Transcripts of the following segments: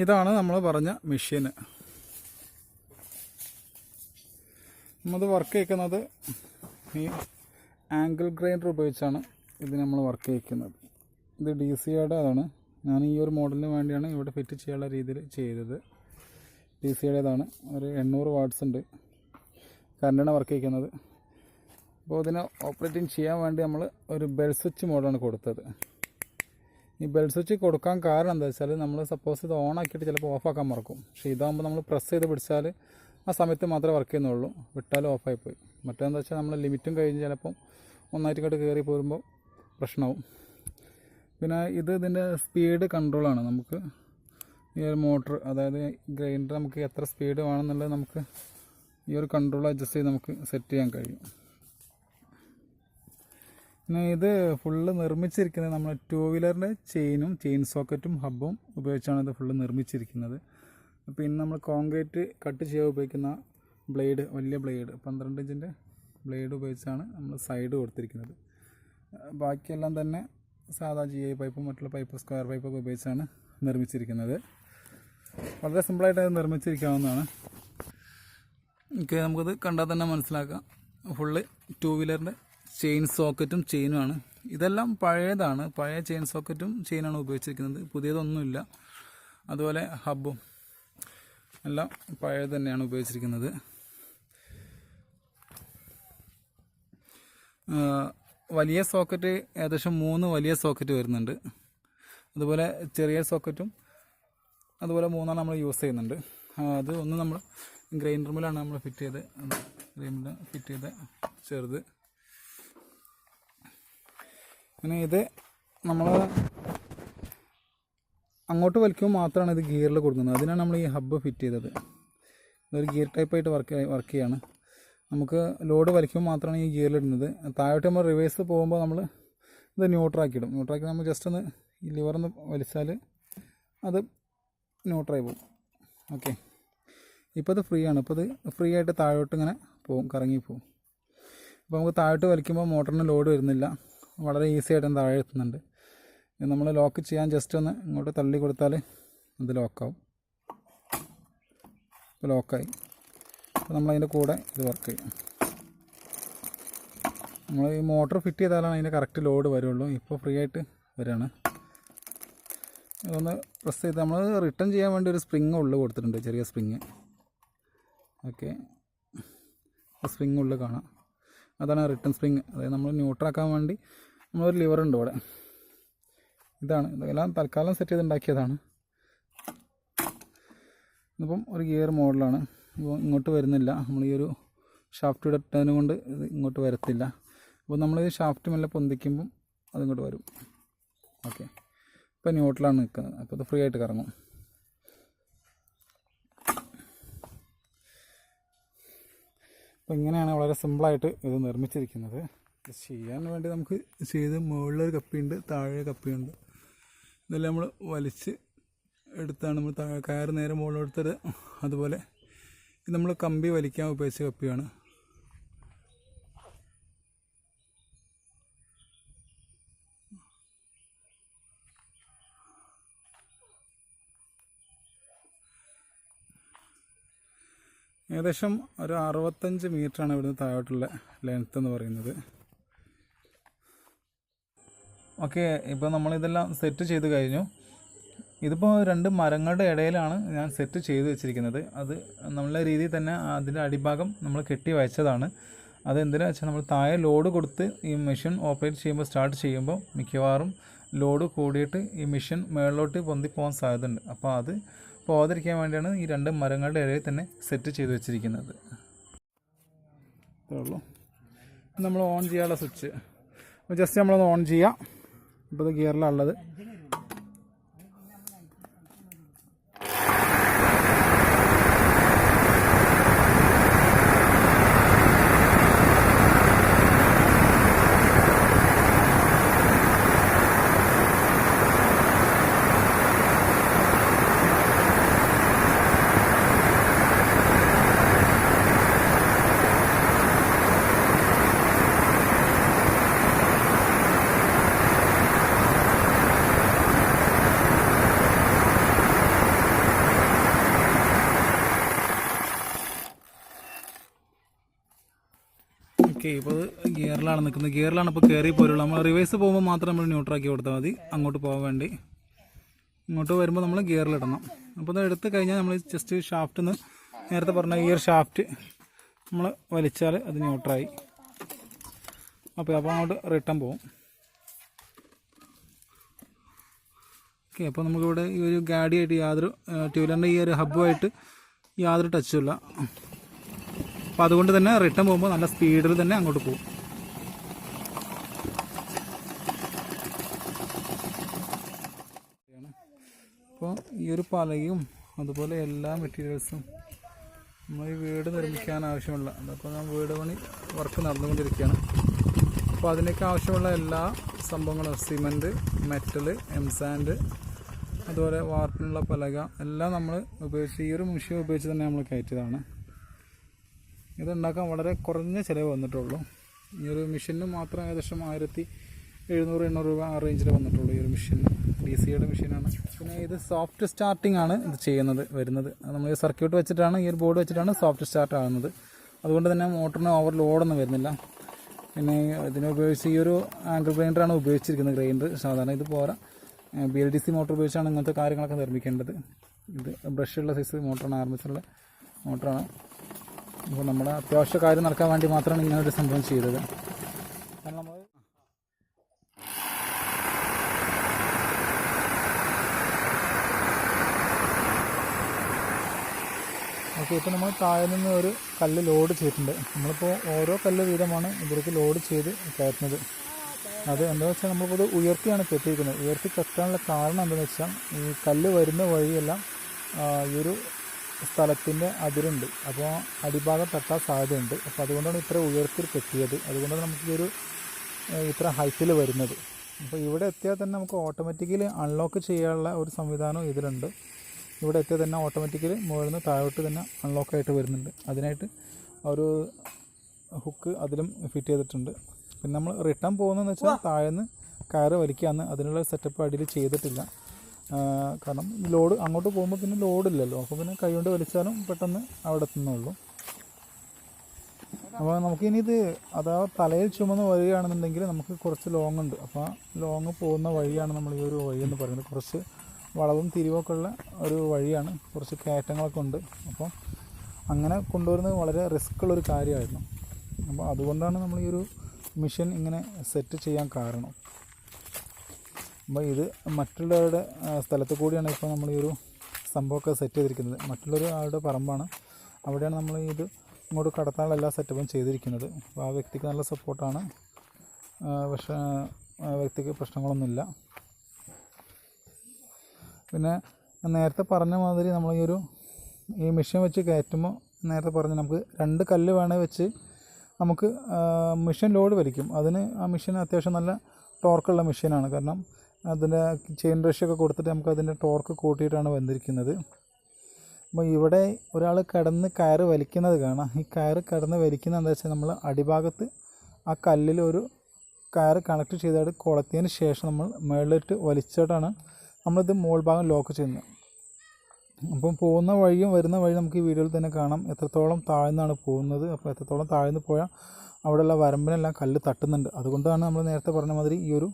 ഇതാണ് നമ്മൾ പറഞ്ഞ മെഷീന്. നമ്മത് വർക്ക് ചെയ്യിക്കുന്നത് ഈ ആംഗിൾ ഗ്രൈൻഡർ ഉപയോഗിച്ചാണ് ഇത് നമ്മൾ വർക്ക് ചെയ്യിക്കുന്നത്. ഇത് ഡി സിയുടെ അതാണ്. ഞാൻ ഈ ഒരു മോഡലിന് വേണ്ടിയാണ് ഇവിടെ ഫിറ്റ് ചെയ്യാനുള്ള രീതിയിൽ ചെയ്തത്. ഡി സിയുടേതാണ് ഒരു എണ്ണൂറ് വാട്ട്സ് ഉണ്ട്. കറണ്ടാണ് വർക്ക് ചെയ്യിക്കുന്നത്. അപ്പോൾ ഇതിനെ ഓപ്പറേറ്റിംഗ് ചെയ്യാൻ വേണ്ടി നമ്മൾ ഒരു ബെൽ സ്വിച്ച് മോഡാണ് കൊടുത്തത്. ഈ ബെൽ സ്വിച്ച് കൊടുക്കാൻ കാരണം എന്താ വെച്ചാൽ നമ്മൾ സപ്പോസ് ഇത് ഓൺ ആക്കിയിട്ട് ചിലപ്പോൾ ആക്കാൻ മറക്കും. പക്ഷേ ഇതാകുമ്പോൾ നമ്മൾ പ്രസ് ചെയ്ത് പിടിച്ചാൽ ആ സമയത്ത് മാത്രമേ വർക്ക് ചെയ്യുന്നുള്ളൂ. വിട്ടാലും ഓഫായി പോയി. മറ്റേന്താ വെച്ചാൽ നമ്മൾ ലിമിറ്റും കഴിഞ്ഞ് ചിലപ്പം ഒന്നായിട്ട് ഇങ്ങോട്ട് കയറി പോരുമ്പോൾ പ്രശ്നമാവും പിന്നെ ഇത് ഇതിന്റെ സ്പീഡ് കൺട്രോളാണ് നമുക്ക് ഈ ഒരു മോട്ടർ അതായത് ഗ്രൈൻഡർ നമുക്ക് എത്ര സ്പീഡ് വേണമെന്നുള്ളത് നമുക്ക് ഈ ഒരു കൺട്രോൾ അഡ്ജസ്റ്റ് ചെയ്ത് നമുക്ക് സെറ്റ് ചെയ്യാൻ കഴിയും. ഇത് ഫുള്ള് നിർമ്മിച്ചിരിക്കുന്നത് നമ്മൾ ടു വീലറിന്റെ ചെയിനും ചെയിൻ സോക്കറ്റും ഹബ്ബും ഉപയോഗിച്ചാണ് ഇത് ഫുള്ള് നിർമ്മിച്ചിരിക്കുന്നത്. പിന്നെ നമ്മൾ കോൺക്രീറ്റ് കട്ട് ചെയ്യാൻ ഉപയോഗിക്കുന്ന ബ്ലേഡ് വലിയ ബ്ലേഡ് പന്ത്രണ്ട് ഇഞ്ചിന്റെ ബ്ലേഡ് ഉപയോഗിച്ചാണ് നമ്മൾ സൈഡ് കൊടുത്തിരിക്കുന്നത്. ബാക്കിയെല്ലാം തന്നെ സാധാ ജി ഐ പൈപ്പും മറ്റുള്ള പൈപ്പ് സ്ക്വയർ പൈപ്പൊക്കെ ഉപയോഗിച്ചാണ് നിർമ്മിച്ചിരിക്കുന്നത്. വളരെ സിമ്പിളായിട്ട് അത് നിർമ്മിച്ചിരിക്കാവുന്നതാണ്. ഓക്കെ നമുക്കത് കണ്ടാൽ തന്നെ മനസ്സിലാക്കാം. ഫുള്ള് ടു വീലറിന്റെ ചെയിൻ സോക്കറ്റും ചെയിനുമാണ്. ഇതെല്ലാം പഴയതാണ്. പഴയ ചെയിൻ സോക്കറ്റും ചെയിനാണ് ഉപയോഗിച്ചിരിക്കുന്നത്. പുതിയതൊന്നുമില്ല. അതുപോലെ ഹബ്ബും എല്ലാം പഴയത് തന്നെയാണ് ഉപയോഗിച്ചിരിക്കുന്നത്. വലിയ സോക്കറ്റ് ഏകദേശം മൂന്ന് വലിയ സോക്കറ്റ് വരുന്നുണ്ട്. അതുപോലെ ചെറിയ സോക്കറ്റും അതുപോലെ മൂന്നാണ് നമ്മൾ യൂസ് ചെയ്യുന്നുണ്ട്. അത് ഒന്ന് നമ്മൾ ഗ്രൈൻഡർ മില്ലാണ് നമ്മൾ ഫിറ്റ് ചെയ്ത് ഗ്രൈൻഡർ ഫിറ്റ് ചെയ്ത ചെറുത് പിന്നെ ഇത് നമ്മൾ അങ്ങോട്ട് വലിക്കുമ്പോൾ മാത്രമാണ് ഇത് ഗിയറിൽ കൊടുക്കുന്നത്. അതിനാണ് നമ്മൾ ഈ ഹബ്ബ് ഫിറ്റ് ചെയ്തത്. ഇതൊരു ഗിയർ ടൈപ്പായിട്ട് വർക്ക് വർക്ക് ചെയ്യാണ്. നമുക്ക് ലോഡ് വലിക്കുമ്പോൾ മാത്രമാണ് ഈ ഗിയറിൽ ഇടുന്നത്. താഴോട്ട് നമ്മൾ റിവേഴ്സ് പോകുമ്പോൾ നമ്മൾ ഇത് ന്യൂട്രാക്കി ഇടും. ന്യൂട്രാക്കി നമ്മൾ ജസ്റ്റ് ഒന്ന് ഈ ലിവറൊന്ന് വലിച്ചാൽ അത് ന്യൂട്രായി പോകും. ഓക്കെ ഇപ്പോൾ ഇത് ഫ്രീ ആണ്. ഇപ്പോൾ ഇത് ഫ്രീ ആയിട്ട് താഴോട്ട് ഇങ്ങനെ പോകും കറങ്ങി പോകും. അപ്പോൾ നമുക്ക് താഴോട്ട് വലിക്കുമ്പോൾ മോട്ടറിന് ലോഡ് വരുന്നില്ല. വളരെ ഈസി ആയിട്ട് താഴെ എത്തുന്നുണ്ട് നമ്മൾ ലോക്ക് ചെയ്യാൻ ജസ്റ്റ് ഒന്ന് ഇങ്ങോട്ട് തള്ളി കൊടുത്താൽ ഇത് ലോക്കാവും ഇപ്പോൾ ലോക്കായി അപ്പോൾ നമ്മളതിന്റെ കൂടെ ഇത് വർക്ക് ചെയ്യും. നമ്മൾ ഈ മോട്ടർ ഫിറ്റ് ചെയ്താലാണ് അതിന്റെ കറക്റ്റ് ലോഡ് വരുള്ളൂ. ഇപ്പോൾ ഫ്രീ ആയിട്ട് വരികയാണ് ഇതൊന്ന് പ്രസ് ചെയ്ത് നമ്മൾ റിട്ടേൺ ചെയ്യാൻ വേണ്ടി ഒരു സ്പ്രിങ് ഉള്ളിൽ കൊടുത്തിട്ടുണ്ട് ചെറിയ സ്പ്രിങ് ഓക്കെ സ്പ്രിങ് ഉള്ളിൽ കാണാം. അതാണ് റിട്ടേൺ സ്പ്രിങ്. അതായത് നമ്മൾ ന്യൂട്രാക്കാൻ വേണ്ടി നമ്മളൊരു ലിവർ ഉണ്ട് ഇവിടെ. ഇതാണ്. ഇതെല്ലാം തൽക്കാലം സെറ്റ് ചെയ്തുണ്ടാക്കിയതാണ്. ഇതിപ്പം ഒരു ഗിയർ മോഡലാണ് ഇപ്പോൾ ഇങ്ങോട്ട് വരുന്നില്ല. നമ്മൾ ഈ ഒരു ഷാഫ്റ്റ് ഇടട്ടതിന് കൊണ്ട് ഇത് ഇങ്ങോട്ട് വരത്തില്ല. അപ്പോൾ നമ്മൾ ഈ ഷാഫ്റ്റ് മെല്ലെ പൊന്തിക്കുമ്പം അതിങ്ങോട്ട് വരും. ഓക്കെ ഇപ്പോൾ ന്യൂട്രലാണ് നിൽക്കുന്നത് അപ്പോൾ ഇത് ഫ്രീ ആയിട്ട് കറങ്ങും. അപ്പോൾ ഇങ്ങനെയാണ് വളരെ സിമ്പിളായിട്ട് ഇത് നിർമ്മിച്ചിരിക്കുന്നത്. ചെയ്യാൻ വേണ്ടി നമുക്ക് ചെയ്ത് മുകളിലൊരു കപ്പിയുണ്ട് താഴെ കപ്പിയുണ്ട്. ഇതെല്ലാം നമ്മൾ വലിച്ച് എടുത്താണ് നമ്മൾ താഴെ കയറ് നേരെ മുകളിലെടുത്തത് അതുപോലെ ഇത് നമ്മൾ കമ്പി വലിക്കാൻ ഉപയോഗിച്ച കപ്പിയാണ്. ഏകദേശം ഒരു അറുപത്തഞ്ച് മീറ്ററാണ് ഇവിടുന്ന് താഴോട്ടുള്ള ലെങ്ത്ത് എന്ന് പറയുന്നത്. ഓക്കെ ഇപ്പോൾ നമ്മളിതെല്ലാം സെറ്റ് ചെയ്ത് കഴിഞ്ഞു. ഇതിപ്പോൾ രണ്ട് മരങ്ങളുടെ ഇടയിലാണ് ഞാൻ സെറ്റ് ചെയ്ത് വെച്ചിരിക്കുന്നത്. അത് നമ്മളെ രീതിയിൽ തന്നെ അതിന്റെ അടിഭാഗം നമ്മൾ കെട്ടി വെച്ചതാണ് അത് എന്തിനാ വെച്ചാൽ നമ്മൾ താഴെ ലോഡ് കൊടുത്ത് ഈ മെഷീൻ ഓപ്പറേറ്റ് ചെയ്യുമ്പോൾ സ്റ്റാർട്ട് ചെയ്യുമ്പോൾ മിക്കവാറും ലോഡ് കൂടിയിട്ട് ഈ മെഷീൻ മേളിലോട്ട് പൊന്തി പോകാൻ സാധ്യതയുണ്ട്. അപ്പോൾ അത് പോകാതിരിക്കാൻ വേണ്ടിയാണ് ഈ രണ്ട് മരങ്ങളുടെ ഇടയിൽ തന്നെ സെറ്റ് ചെയ്ത് വെച്ചിരിക്കുന്നത്. ഉള്ളൂ. നമ്മൾ ഓൺ ചെയ്യാനുള്ള സ്വിച്ച് ജസ്റ്റ് നമ്മളൊന്ന് ഓൺ ചെയ്യാം. ഇപ്പോൾ ഇത് ഗിയറിലാണ് ഉള്ളത്. ഓക്കെ ഇപ്പോൾ ഗിയറിലാണ് നിൽക്കുന്നത്. ഗിയറിലാണ് ഇപ്പോൾ കയറി പോരുള്ളൂ. നമ്മൾ റിവേഴ്സ് പോകുമ്പോൾ മാത്രം നമ്മൾ ന്യൂട്രാക്കി കൊടുത്താൽ മതി. അങ്ങോട്ട് പോകാൻ വേണ്ടി. ഇങ്ങോട്ട് വരുമ്പോൾ നമ്മൾ ഗിയറിലിടണം അപ്പോൾ അത് എടുത്ത് കഴിഞ്ഞാൽ നമ്മൾ ജസ്റ്റ് ഷാഫ്റ്റിൽ നിന്ന് നേരത്തെ പറഞ്ഞ ഗിയർ ഷാഫ്റ്റ് നമ്മൾ വലിച്ചാൽ അത് ന്യൂട്രായി അപ്പോൾ അപ്പോൾ അങ്ങോട്ട് റിട്ടേൺ പോകും ഓക്കെ അപ്പോൾ നമുക്കിവിടെ ഈ ഒരു ഗാഡിയായിട്ട് യാതൊരു ട്യൂലറിന്റെ ഈ ഒരു ഹബ്ബുമായിട്ട് യാതൊരു ടച്ചും ഇല്ല. അപ്പോൾ അതുകൊണ്ട് തന്നെ റിട്ടേൺ പോകുമ്പോൾ നല്ല സ്പീഡിൽ തന്നെ അങ്ങോട്ട് പോകും. അപ്പോൾ ഈ ഒരു പലയും അതുപോലെ എല്ലാ മെറ്റീരിയൽസും നമ്മൾ ഈ വീട് നിർമ്മിക്കാൻ ആവശ്യമുള്ള അതപ്പോൾ ഞാൻ വീട് പണി വർക്ക് നടന്നുകൊണ്ടിരിക്കുകയാണ്. അപ്പോൾ അതിനൊക്കെ ആവശ്യമുള്ള എല്ലാ സംഭവങ്ങളും സിമന്റ് എം സാൻഡ് അതുപോലെ വാർപ്പിനുള്ള പലക എല്ലാം നമ്മൾ ഉപയോഗിച്ച് ഈ ഒരു മെഷീൻ ഉപയോഗിച്ച് തന്നെ നമ്മൾ കയറ്റിയതാണ്. ഇത് ഉണ്ടാക്കാൻ വളരെ കുറഞ്ഞ ചിലവ് വന്നിട്ടുള്ളൂ. ഈ ഒരു മെഷീനിന് മാത്രം ഏകദേശം ആയിരത്തി എഴുന്നൂറ് എണ്ണൂറ് രൂപ ആ റേഞ്ചിൽ വന്നിട്ടുള്ളൂ ഈ ഒരു മെഷീന് ഡി സിയുടെ മെഷീനാണ്. പിന്നെ ഇത് സോഫ്റ്റ് സ്റ്റാർട്ടിംഗ് ആണ് ഇത് ചെയ്യുന്നത് വരുന്നത്. നമ്മൾ ഈ സർക്യൂട്ട് വെച്ചിട്ടാണ് ഈ ഒരു ബോർഡ് വെച്ചിട്ടാണ് സോഫ്റ്റ് സ്റ്റാർട്ട് ആകുന്നത്. അതുകൊണ്ട് തന്നെ മോട്ടറിന് ഓവർ ലോഡൊന്നും വരുന്നില്ല. പിന്നെ ഇതിനുപയോഗിച്ച് ഈ ഒരു ആംഗിൾ ഗ്രൈൻഡറാണ് ഉപയോഗിച്ചിരിക്കുന്നത് ഗ്രൈൻഡർ സാധാരണ ഇത് പോരാ. B L D C motor ഉപയോഗിച്ചാണ് ഇങ്ങനത്തെ കാര്യങ്ങളൊക്കെ നിർമ്മിക്കേണ്ടത്. ഇത് ബ്രഷുള്ള സൈസ് മോട്ടറാണ് ആർമിച്ചുള്ള മോട്ടറാണ് അപ്പോൾ നമ്മുടെ അത്യാവശ്യ കാര്യം നടക്കാൻ വേണ്ടി മാത്രമാണ് ഇങ്ങനെ ഒരു സംഭവം ചെയ്തത്. നമ്മൾ ഓക്കെ ഇപ്പോൾ നമ്മൾ താഴെ നിന്ന് ഒരു കല്ല് ലോഡ് ചെയ്തിട്ടുണ്ട്. നമ്മളിപ്പോൾ ഓരോ കല്ല് വീതമാണ് ഇവർക്ക് ലോഡ് ചെയ്ത് കയറ്റുന്നത്. അത് എന്താ വെച്ചാൽ നമ്മളിപ്പോൾ ഇത് ഉയർത്തിയാണ് കെട്ടിയിരിക്കുന്നത്. ഉയർത്തി കെട്ടാനുള്ള കാരണം എന്താണെന്ന് വെച്ചാൽ ഈ കല്ല് വരുന്ന വഴിയെല്ലാം ഈ ഒരു സ്ഥലത്തിന്റെ അതിരുണ്ട്. അപ്പോൾ അടിഭാഗം തട്ടാൻ സാധ്യതയുണ്ട്. അപ്പോൾ അതുകൊണ്ടാണ് ഇത്ര ഉയർത്തി കെട്ടിയത് അതുകൊണ്ടാണ് നമുക്ക് ഈ ഒരു ഇത്ര ഹൈറ്റിൽ വരുന്നത്. അപ്പോൾ ഇവിടെ എത്തിയാൽ തന്നെ നമുക്ക് ഓട്ടോമാറ്റിക്കലി അൺലോക്ക് ചെയ്യാനുള്ള ഒരു സംവിധാനം ഇതിലുണ്ട്. ഇവിടെ എത്തിയാൽ തന്നെ ഓട്ടോമാറ്റിക്കലി മുകളിൽ നിന്ന് താഴോട്ട് തന്നെ അൺലോക്കായിട്ട് വരുന്നുണ്ട്. അതിനായിട്ട് ഒരു ഹുക്ക് അതിലും ഫിറ്റ് ചെയ്തിട്ടുണ്ട്. പിന്നെ നമ്മൾ റിട്ടേൺ പോകുന്നതെന്ന് വെച്ചാൽ താഴേന്ന് കയറ് വലിക്കുകയാണ്. അതിനുള്ള സെറ്റപ്പ് അടിയിൽ ചെയ്തിട്ടില്ല. കാരണം ലോഡ് അങ്ങോട്ട് പോകുമ്പോൾ പിന്നെ ലോഡില്ലല്ലോ. അപ്പോൾ പിന്നെ കൈകൊണ്ട് വലിച്ചാലും പെട്ടെന്ന് അവിടെ എത്തുന്നുള്ളൂ. അപ്പോൾ നമുക്കിനി ഇത് അതാ തലയിൽ ചുമന്ന് വരികയാണെന്നുണ്ടെങ്കിൽ നമുക്ക് കുറച്ച് ലോങ് ഉണ്ട്. അപ്പോൾ ലോങ് പോകുന്ന വഴിയാണ് നമ്മൾ ഈ ഒരു വഴി എന്ന് പറയുന്നത്. കുറച്ച് വളവും തിരിവൊക്കെ ഉള്ള ഒരു വഴിയാണ്. കുറച്ച് കയറ്റങ്ങളൊക്കെ ഉണ്ട്. അപ്പോൾ അങ്ങനെ കൊണ്ടുവരുന്നത് വളരെ റിസ്ക് ഉള്ളൊരു കാര്യമായിരുന്നു. അപ്പോൾ അതുകൊണ്ടാണ് നമ്മൾ ഈ ഒരു മിഷൻ ഇങ്ങനെ സെറ്റ് ചെയ്യാൻ കാരണം. അപ്പോൾ ഇത് മറ്റുള്ളവരുടെ സ്ഥലത്ത് കൂടിയാണ് ഇപ്പോൾ നമ്മൾ ഈ ഒരു സംഭവമൊക്കെ സെറ്റ് ചെയ്തിരിക്കുന്നത്. മറ്റുള്ളൊരു ആളുടെ പറമ്പാണ്. അവിടെയാണ് നമ്മൾ ഇത് ഇങ്ങോട്ട് കടത്താനുള്ള എല്ലാ സെറ്റപ്പും ചെയ്തിരിക്കുന്നത്. അപ്പോൾ ആ വ്യക്തിക്ക് നല്ല സപ്പോർട്ടാണ് പക്ഷേ വ്യക്തിക്ക് പ്രശ്നങ്ങളൊന്നുമില്ല. പിന്നെ നേരത്തെ പറഞ്ഞ മാതിരി നമ്മൾ ഈ ഒരു ഈ മെഷീൻ വെച്ച് കയറ്റുമ്പോൾ നേരത്തെ പറഞ്ഞ് നമുക്ക് രണ്ട് കല്ല് വേണേൽ വെച്ച് നമുക്ക് മെഷീൻ ലോഡ് വലിക്കും. അതിന് ആ മെഷീൻ അത്യാവശ്യം നല്ല ടോർക്കുള്ള മെഷീനാണ് കാരണം അതിന്റെ ചെയിൻ റേഷ്യൊക്കെ കൊടുത്തിട്ട് നമുക്ക് അതിന്റെ ടോർക്ക് കൂട്ടിയിട്ടാണ് വന്നിരിക്കുന്നത്. അപ്പോൾ ഇവിടെ ഒരാൾ കടന്ന് കയറ് വലിക്കുന്നത് കാണാം. ഈ കയറ് കടന്ന് വലിക്കുന്നത് എന്താ വെച്ചാൽ നമ്മൾ അടിഭാഗത്ത് ആ കല്ലിൽ ഒരു കയറ് കണക്ട് ചെയ്തിട്ട് കൊളത്തിയതിന് ശേഷം നമ്മൾ മുകളിലിട്ട് വലിച്ചിട്ടാണ് നമ്മളിത് മോൾ ഭാഗം ലോക്ക് ചെയ്യുന്നത്. അപ്പം പോകുന്ന വഴിയും വരുന്ന വഴി നമുക്ക് ഈ വീഡിയോയിൽ തന്നെ കാണാം. എത്രത്തോളം താഴ്ന്നാണ് പോകുന്നത്. അപ്പോൾ എത്രത്തോളം താഴ്ന്ന് പോയാൽ അവിടെയുള്ള വരമ്പിനെല്ലാം കല്ല് തട്ടുന്നുണ്ട്. അതുകൊണ്ടാണ് നമ്മൾ നേരത്തെ പറഞ്ഞ മാതിരി ഈ ഒരു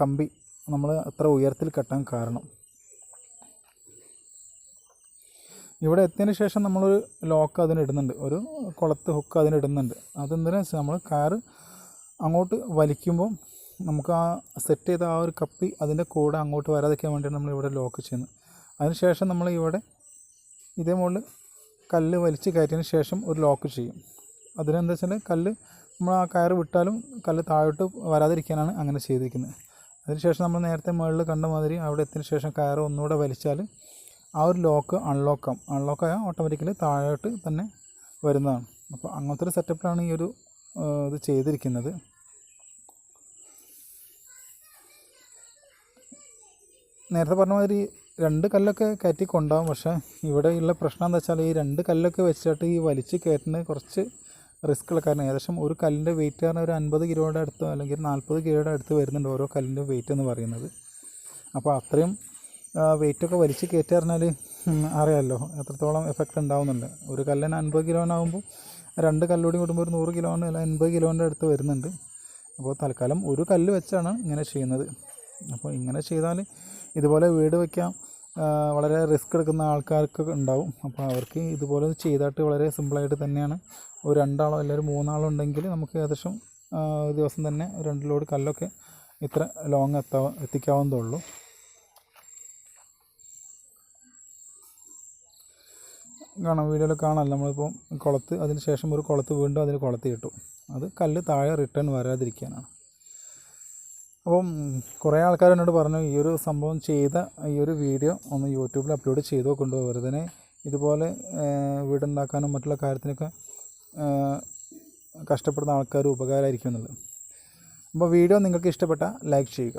കമ്പി നമ്മൾ അത്ര ഉയരത്തിൽ കെട്ടാൻ കാരണം. ഇവിടെ എത്തിയതിന് ശേഷം നമ്മളൊരു ലോക്ക് അതിനിടുന്നുണ്ട്. ഒരു കുളത്ത് ഹുക്ക് അതിനിടുന്നുണ്ട്. അതെന്തിനാ വെച്ചാൽ നമ്മൾ കയർ അങ്ങോട്ട് വലിക്കുമ്പോൾ നമുക്ക് ആ സെറ്റ് ചെയ്ത ആ ഒരു കപ്പി അതിന്റെ കൂടെ അങ്ങോട്ട് വരാതിരിക്കാൻ വേണ്ടിയാണ് നമ്മൾ ഇവിടെ ലോക്ക് ചെയ്യുന്നത്. അതിനുശേഷം നമ്മൾ ഇവിടെ ഇതേ മുകളിൽ കല്ല് വലിച്ച് കയറ്റിയതിന് ശേഷം ഒരു ലോക്ക് ചെയ്യും. അതിനെന്താ വെച്ചാൽ കല്ല് നമ്മൾ ആ കയർ വിട്ടാലും കല്ല് താഴോട്ട് വരാതിരിക്കാനാണ് അങ്ങനെ ചെയ്തിരിക്കുന്നത്. അതിനുശേഷം നമ്മൾ നേരത്തെ മുകളിൽ കണ്ട മാതിരി അവിടെ എത്തിയ ശേഷം കയറ് ഒന്നുകൂടെ വലിച്ചാൽ ആ ഒരു ലോക്ക് അൺലോക്കാം ആയാൽ ഓട്ടോമാറ്റിക്കലി താഴോട്ട് തന്നെ വരുന്നതാണ്. അപ്പോൾ അങ്ങനത്തെ ഒരു സെറ്റപ്പിലാണ് ഈ ഒരു ഇത് ചെയ്തിരിക്കുന്നത്. നേരത്തെ പറഞ്ഞ മാതിരി രണ്ട് കല്ലൊക്കെ കയറ്റി കൊണ്ടാകും പക്ഷേ ഇവിടെയുള്ള പ്രശ്നം എന്താ വെച്ചാൽ ഈ രണ്ട് കല്ലൊക്കെ വെച്ചിട്ട് ഈ വലിച്ച് കയറ്റുന്നത് കുറച്ച് റിസ്ക് ഉള്ള കാരണം ഏകദേശം ഒരു കല്ലിന്റെ വെയിറ്റ് കാരണം ഒരു അൻപത് കിലോയുടെ അടുത്ത് അല്ലെങ്കിൽ നാൽപ്പത് കിലോയുടെ അടുത്ത് വരുന്നുണ്ട് ഓരോ കല്ലിന്റെ വെയിറ്റ് എന്ന് പറയുന്നത്. അപ്പോൾ അത്രയും വെയിറ്റൊക്കെ വലിച്ച് കയറ്റി പറഞ്ഞാൽ അറിയാമല്ലോ എത്രത്തോളം എഫക്റ്റ് ഉണ്ടാവുന്നുണ്ട്. ഒരു കല്ലിന് അൻപത് കിലോനാകുമ്പോൾ രണ്ട് കല്ലുകൂടി കൂടുമ്പോൾ ഒരു നൂറ് കിലോന് അല്ല എൺപത് കിലോന്റെ അടുത്ത് വരുന്നുണ്ട്. അപ്പോൾ തൽക്കാലം ഒരു കല്ല് വെച്ചാണ് ഇങ്ങനെ ചെയ്യുന്നത്. അപ്പോൾ ഇങ്ങനെ ചെയ്താൽ ഇതുപോലെ വീട് വയ്ക്കാം വളരെ റിസ്ക് എടുക്കുന്ന ആൾക്കാർക്ക് ഉണ്ടാവും. അപ്പോൾ അവർക്ക് ഇതുപോലെ ചെയ്തിട്ട് വളരെ സിമ്പിളായിട്ട് തന്നെയാണ് ഒരു രണ്ടാളോ അല്ലെങ്കിൽ ഒരു മൂന്നാളോ ഉണ്ടെങ്കിൽ നമുക്ക് ഏകദേശം ദിവസം തന്നെ രണ്ട് ലോഡ് കല്ലൊക്കെ ഇത്ര ലോങ് എത്താ എത്തിക്കാവുന്നതുള്ളൂ കാണാം വീഡിയോയിൽ കാണാം. നമ്മളിപ്പോൾ കുളത്ത് അതിന് ശേഷം ഒരു കുളത്ത് വീണ്ടും അതിന് കുളത്ത് കിട്ടും അത് കല്ല് താഴെ റിട്ടേൺ വരാതിരിക്കാനാണ്. അപ്പം കുറേ ആൾക്കാർ എന്നോട് പറഞ്ഞു ഈ ഒരു സംഭവം ചെയ്ത ഈ ഒരു വീഡിയോ ഒന്ന് യൂട്യൂബിൽ അപ്ലോഡ് ചെയ്തോ കൊണ്ടുപോകരുതനെ ഇതുപോലെ വീടുണ്ടാക്കാനും മറ്റുള്ള കാര്യത്തിനൊക്കെ കഷ്ടപ്പെടുന്ന ആൾക്കാർ ഉപകാരമായിരിക്കും എന്നുള്ളത്. അപ്പോൾ വീഡിയോ നിങ്ങൾക്ക് ഇഷ്ടപ്പെട്ടാൽ ലൈക്ക് ചെയ്യുക.